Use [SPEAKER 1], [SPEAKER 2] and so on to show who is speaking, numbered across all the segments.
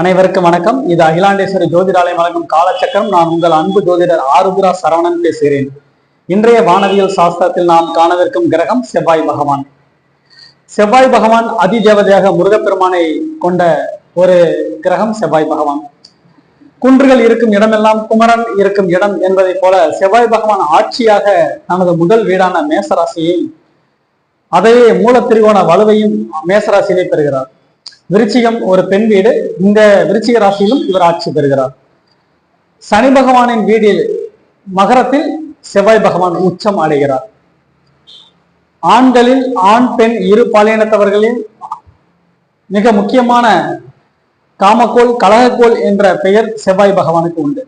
[SPEAKER 1] அனைவருக்கும் வணக்கம். இது அகிலாண்டேஸ்வரி ஜோதிடாலயம் வழங்கும் காலச்சக்கரம். நான் உங்கள் அன்பு ஜோதிடர் ஆருத்ரா சரவணன் பேசுகிறேன் இன்றைய வானவியல் சாஸ்திரத்தில் நாம் காணவிருக்கும் கிரகம் செவ்வாய் பகவான். செவ்வாய் பகவான் அதிதேவதையாக முருகப்பெருமானை கொண்ட ஒரு கிரகம் செவ்வாய் பகவான். குன்றுகள் இருக்கும் இடமெல்லாம் குமரன் இருக்கும் இடம் என்பதைப் போல செவ்வாய் பகவான் ஆட்சியாக நமது முதல் வீடான மேசராசியை அதையே மூலத்திரிகோண வலுவையும் மேசராசியிலே பெறுகிறார். விருச்சிகம் ஒரு பெண் வீடு. இந்த விருச்சிக ராசியிலும் இவர் ஆட்சி பெறுகிறார். சனி பகவானின் வீடில் மகரத்தில் செவ்வாய் பகவான் உச்சம் அடைகிறார். ஆண்களில் ஆண் பெண் இரு பாலினத்தவர்களில் மிக முக்கியமான காமக்கோள் கலகக்கோள் என்ற பெயர் செவ்வாய் பகவானுக்கு உண்டு.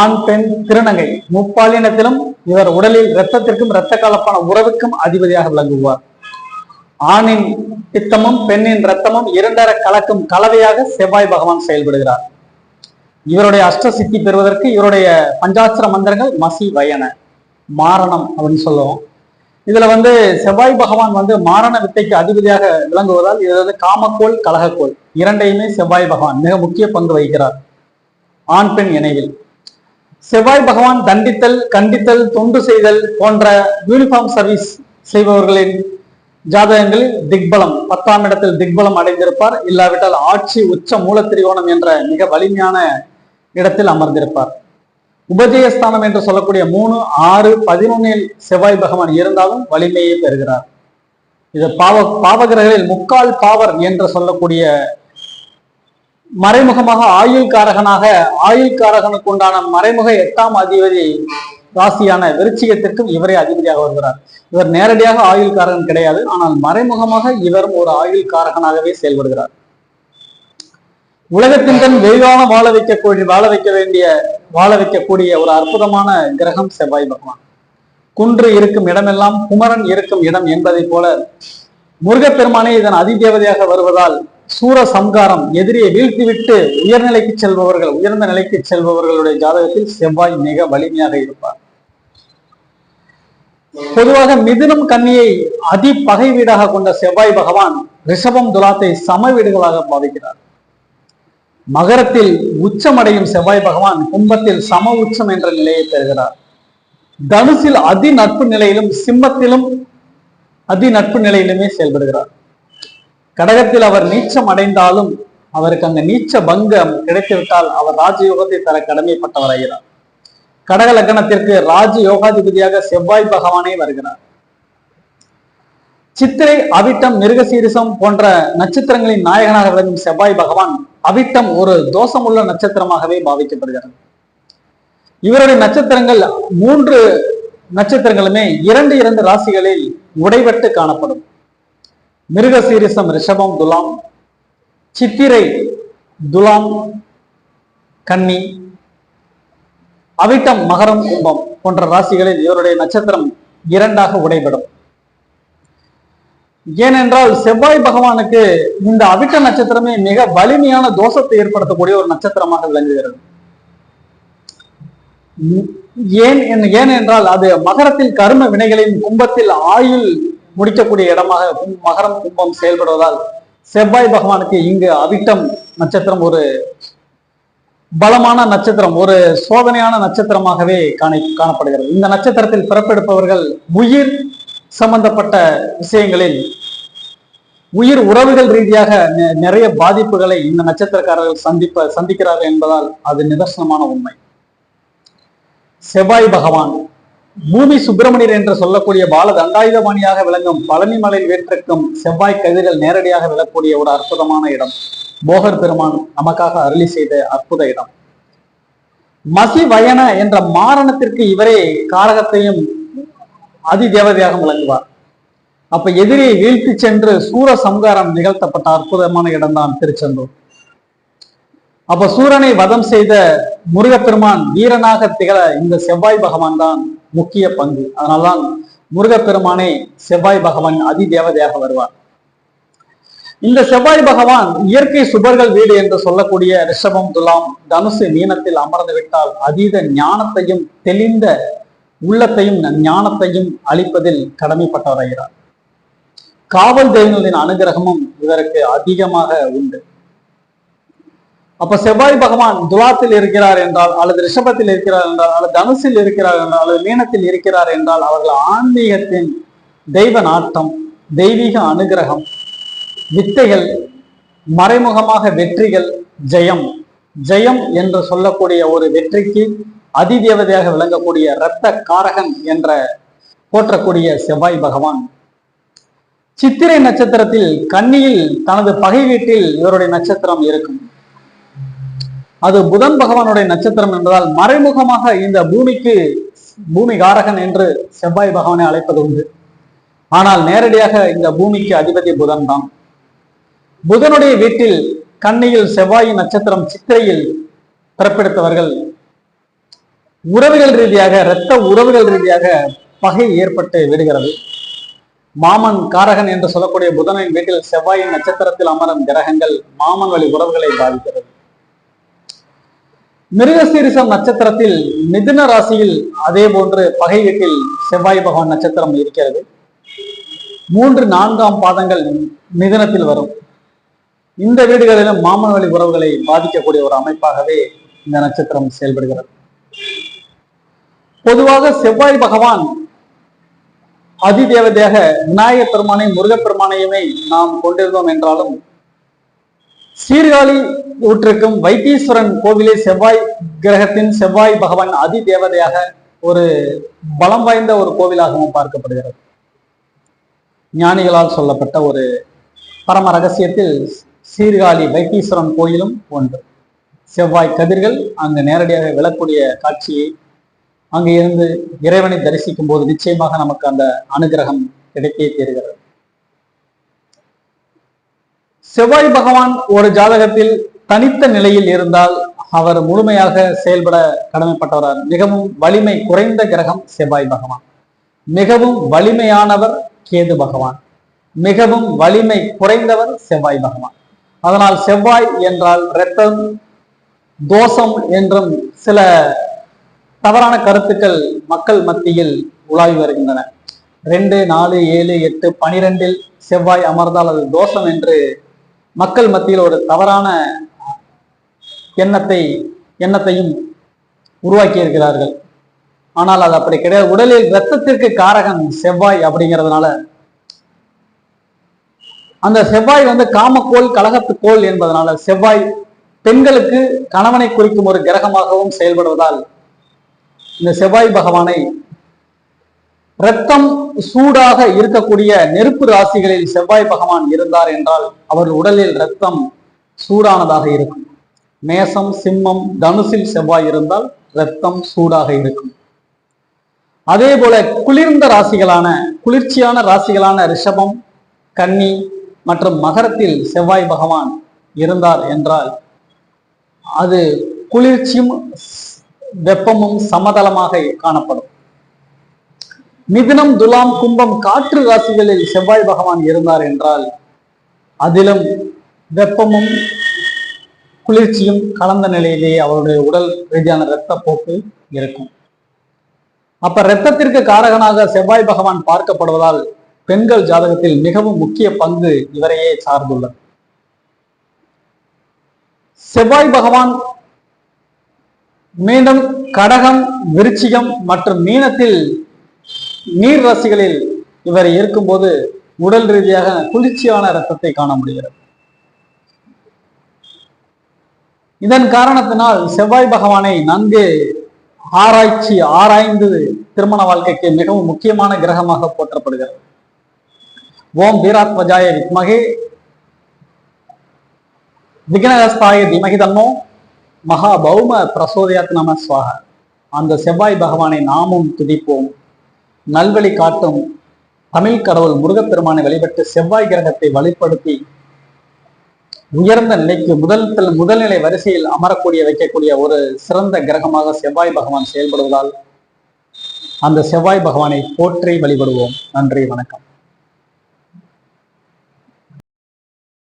[SPEAKER 1] ஆண் பெண் திருநங்கை முப்பாலினத்திலும் இவர் உடலில் இரத்தத்திற்கும் இரத்த கலப்பான உறவுக்கும் அதிபதியாக விளங்குவார். ஆணின் பித்தமும் பெண்ணின் ரத்தமும் இரண்டர கலக்கும் கலவையாக செவ்வாய் பகவான் செயல்படுகிறார். இவருடைய அஷ்ட சித்தி பெறுவதற்கு இவருடைய பஞ்சாட்சர மந்திரங்கள் மசி வயன மாரணம் அப்படின்னு சொல்லுவோம். இதுல வந்து செவ்வாய் பகவான் வந்து மாரண வித்தைக்கு அதிபதியாக விளங்குவதால் இது வந்து காமக்கோள் கலகக்கோள் இரண்டையுமே செவ்வாய் பகவான் மிக முக்கிய பங்கு வகிக்கிறார். ஆண் பெண் இணைவில். செவ்வாய் பகவான் தண்டித்தல் கண்டித்தல் தொண்டு செய்தல் போன்ற யூனிஃபார்ம் சர்வீஸ் செய்பவர்களின் ஜாதகங்களில் திக்பலம் பத்தாம் இடத்தில் திக்பலம் அடைந்திருப்பார். இல்லாவிட்டால் ஆட்சி உச்ச மூல திரிகோணம் என்ற மிக வலிமையான இடத்தில் அமர்ந்திருப்பார். உபஜயஸ்தானம் என்று சொல்லக்கூடிய மூணு ஆறு பதினொன்னில் செவ்வாய் பகவான் இருந்தாலும் வலிமையை பெறுகிறார். இது பாவ பாவகர்களில் முக்கால் பாவர் என்று சொல்லக்கூடிய மறைமுகமாக ஆயுள் காரகனாக ஆயுள் காரகனுக்கு உண்டான மறைமுக எட்டாம் அதிபதி ராசியான விருச்சிகத்திற்கும் இவரே அதிபதியாக வருகிறார். இவர் நேரடியாக ஆயுள் காரகன் கிடையாது. ஆனால் மறைமுகமாக இவரும் ஒரு ஆயுள் காரகனாகவே செயல்படுகிறார். உலகத்தின் தன் வெளிவான வாழ வைக்கக்கூடிய வாழ வைக்க வேண்டிய வாழ வைக்கக்கூடிய ஒரு அற்புதமான கிரகம் செவ்வாய் பகவான். குன்று இருக்கும் இடமெல்லாம் குமரன் இருக்கும் இடம் என்பதைப் போல முருகப்பெருமானே இதன் அதிதேவதையாக வருவதால் சூர சம்காரம் எதிரியை வீழ்த்திவிட்டு உயர்நிலைக்கு செல்பவர்கள் உயர்ந்த நிலைக்கு செல்பவர்களுடைய ஜாதகத்தில் செவ்வாய் மிக வலிமையாக இருப்பார். பொதுவாக மிதுனம் கன்னியை அதி பகை வீடாக கொண்ட செவ்வாய் பகவான் ரிஷபம் துலாத்தை சம வீடுகளாக பாதிக்கிறார். மகரத்தில் உச்சமடையும் செவ்வாய் பகவான் கும்பத்தில் சம உச்சம் என்ற நிலையை பெறுகிறார். தனுசில் அதி நட்பு நிலையிலும் சிம்மத்திலும் அதி நட்பு நிலையிலுமே செயல்படுகிறார். கடகத்தில் அவர் நீச்சம் அடைந்தாலும் அவருக்கு அந்த நீச்ச பங்கம் கிடைத்துவிட்டால் அவர் ராஜயோகத்தை தர கடமைப்பட்டவராகிறார். கடக லக்னத்திற்கு ராஜ யோகாதிபதியாக செவ்வாய் பகவானே வருகிறார். சித்திரை அவிட்டம் மிருகசீரிசம் போன்ற நட்சத்திரங்களின் நாயகனாக விளங்கும் செவ்வாய் பகவான் அவிட்டம் ஒரு தோஷமுள்ள நட்சத்திரமாகவே பாவிக்கப்படுகிறது இவருடைய நட்சத்திரங்கள் மூன்று நட்சத்திரங்களுமே இரண்டு இரண்டு ராசிகளில் உடைபட்டு காணப்படும். மிருகசீரிசம் ரிஷபம் துலாம் சித்திரை துலாம் கன்னி அவிட்டம் மகரம் கும்பம் போன்ற ராசிகளில் இவருடைய நட்சத்திரம் இரண்டாக உடைபடும். ஏனென்றால் செவ்வாய் பகவானுக்கு இந்த அவிட்ட நட்சத்திரமே மிக வலிமையான தோஷத்தை ஏற்படுத்தக்கூடிய ஒரு நட்சத்திரமாக விளங்குகிறது. ஏன் ஏனென்றால் அது மகரத்தில் கரும வினைகளின் கும்பத்தில் ஆயுள் முடிக்கக்கூடிய இடமாக மகரம் கும்பம் செயல்படுவதால் செவ்வாய் பகவானுக்கு இங்கு அவிட்டம் நட்சத்திரம் ஒரு பலமான நட்சத்திரம் ஒரு சோதனையான நட்சத்திரமாகவே காண காணப்படுகிறது. இந்த நட்சத்திரத்தில் பிறப்பெடுப்பவர்கள் உயிர் சம்பந்தப்பட்ட விஷயங்களில் உயிர் உறவுகள் ரீதியாக நிறைய பாதிப்புகளை இந்த நட்சத்திரக்காரர்கள் சந்திப்ப சந்திக்கிறார்கள் என்பதால் அது நிதர்சனமான உண்மை. செவ்வாய் பகவான் பூமி சுப்பிரமணியர் என்று சொல்லக்கூடிய பால தண்டாயுதபாணியாக விளங்கும் பழனிமலையில் மலை வேற்றிருக்கும் செவ்வாய் கதிர்கள் நேரடியாக விழக்கூடிய ஒரு அற்புதமான இடம். போகர் பெருமான் நமக்காக அருளி செய்த அற்புத இடம். மசி வயன என்ற மாரணத்திற்கு இவரே காரகத்தையும் அதி தேவதையாக விளங்குவார். அப்ப எதிரியை வீழ்த்தி சென்று சூர சம்காரம் நிகழ்த்தப்பட்ட அற்புதமான இடம்தான் திருச்செந்தூர். அப்ப சூரனை வதம் செய்த முருகப்பெருமான் வீரனாக திகழ இந்த செவ்வாய் பகவான் தான் முக்கிய பங்கு. அதனால்தான் முருகப்பெருமானே செவ்வாய் பகவான் அதி தேவதையாக வருவார். இந்த செவ்வாய் பகவான் இயற்கை சுபர்கள் வீடு என்று சொல்லக்கூடிய ரிஷபம் துலாம் தனுசு மீனத்தில் அமர்ந்து விட்டால் அதீத ஞானத்தையும் தெளிந்த உள்ளத்தையும் ஞானத்தையும் அளிப்பதில் கடமைப்பட்டவராகிறார். காவல் தெய்வங்களின் அனுகிரகமும் இதற்கு அதிகமாக உண்டு. அப்ப செவ்வாய் பகவான் துலாத்தில் இருக்கிறார் என்றால் அல்லது ரிஷபத்தில் இருக்கிறார் என்றால் அல்லது தனுசில் இருக்கிறார் என்றால் அல்லது மீனத்தில் இருக்கிறார் என்றால் அவர்கள் ஆன்மீகத்தின் தெய்வ நாட்டம் தெய்வீக அனுகிரகம் வித்தைகள் மறைமுகமாக வெற்றிகள் ஜெயம். ஜெயம் என்று சொல்லக்கூடிய ஒரு வெற்றிக்கு அதிதேவதையாக விளங்கக்கூடிய இரத்த காரகன் என்ற போற்றக்கூடிய செவ்வாய் பகவான். சித்திரை நட்சத்திரத்தில் கன்னியில் தனது பகை வீட்டில் இவருடைய நட்சத்திரம் இருக்கும். அது புதன் பகவானுடைய நட்சத்திரம் என்பதால் மறைமுகமாக இந்த பூமிக்கு பூமி காரகன் என்று செவ்வாய் பகவானை அழைப்பது உண்டு. ஆனால் நேரடியாக இந்த பூமிக்கு அதிபதி புதன் தான் புதனுடைய வீட்டில் கண்ணியில் செவ்வாயின் நட்சத்திரம் சித்திரையில் பிறப்பெடுத்தவர்கள். உறவுகள் ரீதியாக இரத்த உறவுகள் ரீதியாக பகை ஏற்பட்டு விடுகிறது. மாமன் காரகன் என்று சொல்லக்கூடிய புதனின் வீட்டில் செவ்வாயின் நட்சத்திரத்தில் அமரும் கிரகங்கள் மாமன் வழி உறவுகளை பாதிக்கிறது. மிருகசீரிசம் நட்சத்திரத்தில் மிதுன ராசியில் அதே போன்று பகை வீட்டில் செவ்வாய் பகவான் நட்சத்திரம் இருக்கிறது. மூன்று நான்காம் பாதங்கள் மிதுனத்தில் வரும். இந்த வீடுகளிலும் மாமனவழி உறவுகளை பாதிக்கக்கூடிய ஒரு அமைப்பாகவே இந்த நட்சத்திரம் செயல்படுகிறது. பொதுவாக செவ்வாய் பகவான் அதிதேவதையாக விநாயகர் பெருமானை முருகப்பெருமானையுமே நாம் கொண்டிருந்தோம் என்றாலும் சீர்காழி ஊற்றிருக்கும் வைத்தீஸ்வரன் கோவிலே செவ்வாய் கிரகத்தின் செவ்வாய் பகவான் அதி தேவதையாக ஒரு பலம் வாய்ந்த ஒரு கோவிலாகவும் பார்க்கப்படுகிறது. ஞானிகளால் சொல்லப்பட்ட ஒரு பரம ரகசியத்தில் சீர்காழி வைத்தீஸ்வரன் கோயிலும் ஒன்று. செவ்வாய் கதிர்கள் அங்கு நேரடியாக விழக்கூடிய காட்சியை அங்கு இருந்து இறைவனை தரிசிக்கும் போது நிச்சயமாக நமக்கு அந்த அனுகிரகம் கிடைத்தே தீர்கிறது. செவ்வாய் பகவான் ஒரு ஜாதகத்தில் தனித்த நிலையில் இருந்தால் அவர் முழுமையாக செயல்பட கடமைப்பட்டவரார். மிகவும் வலிமை குறைந்த கிரகம் செவ்வாய் பகவான். மிகவும் வலிமையானவர் கேது பகவான். மிகவும் வலிமை குறைந்தவர் செவ்வாய் பகவான். அதனால் செவ்வாய் என்றால் இரத்தம் தோஷம் என்றும் சில தவறான கருத்துக்கள் மக்கள் மத்தியில் உலாவி வருகின்றன. ரெண்டு நாலு ஏழு எட்டு பனிரெண்டில் செவ்வாய் அமர்ந்தால் அது தோஷம் என்று மக்கள் மத்தியில் ஒரு தவறான எண்ணத்தை எண்ணத்தையும் உருவாக்கி இருக்கிறார்கள். ஆனால் அது அப்படி கிடையாது. உடலில் ரத்தத்திற்கு காரகம் செவ்வாய் அப்படிங்கிறதுனால அந்த செவ்வாய் வந்து காமக்கோள் கலகத்துக்கோள் என்பதனால செவ்வாய் பெண்களுக்கு கணவனை குறிக்கும் ஒரு கிரகமாகவும் செயல்படுவதால் இந்த செவ்வாய் பகவானை ரத்தம் சூடாக இருக்கக்கூடிய நெருப்பு ராசிகளில் செவ்வாய் பகவான் இருந்தார் என்றால் அவர் உடலில் ரத்தம் சூடானதாக இருக்கும். மேசம் சிம்மம் தனுசில் செவ்வாய் இருந்தால் ரத்தம் சூடாக இருக்கும். அதே போல குளிர்ந்த ராசிகளான குளிர்ச்சியான ராசிகளான ரிஷபம் கன்னி மற்றும் மகரத்தில் செவ்வாய் பகவான் இருந்தார் என்றால் அது குளிர்ச்சியும் வெப்பமும் சமதளமாக காணப்படும். மிதுனம் துலாம் கும்பம் காற்று ராசிகளில் செவ்வாய் பகவான் இருந்தார் என்றால் அதிலும் வெப்பமும் குளிர்ச்சியும் கலந்த நிலையிலேயே அவருடைய உடல் ரீதியான இரத்த போக்கு இருக்கும். அப்ப இரத்தத்திற்கு காரகனாக செவ்வாய் பகவான் பார்க்கப்படுவதால் பெண்கள் ஜாதகத்தில் மிகவும் முக்கிய பங்கு இவரையே சார்ந்துள்ளது. செவ்வாய் பகவான் மீண்டும் கடகம் விருச்சிகம் மற்றும் மீனத்தில் நீர் ரசிகளில் இவர் இருக்கும்போது உடல் ரீதியாக குளிர்ச்சியான ரத்தத்தை காண முடிகிறது. இதன் காரணத்தினால் செவ்வாய் பகவானை நன்கு ஆராய்ச்சி ஆராய்ந்து திருமண வாழ்க்கைக்கு மிகவும் முக்கியமான கிரகமாக போற்றப்படுகிறது. ஓம் வீராத்மஜாய வித்மகே. விக்னகஸ்தாய திமகி தன்னோ மகா பௌம பிரசோதயாத் நம சுவாக அந்த செவ்வாய் பகவானை நாமும் துதிப்போம். நல்வழி காட்டும் தமிழ் கடவுள் முருகப்பெருமானை வழிபட்டு செவ்வாய் கிரகத்தை வழிபடுத்தி உயர்ந்த நிலைக்கு முதல் முதல்நிலை வரிசையில் அமரக்கூடிய வைக்கக்கூடிய ஒரு சிறந்த கிரகமாக செவ்வாய் பகவான் செயல்படுவதால் அந்த செவ்வாய் பகவானை போற்றி வழிபடுவோம். நன்றி வணக்கம்.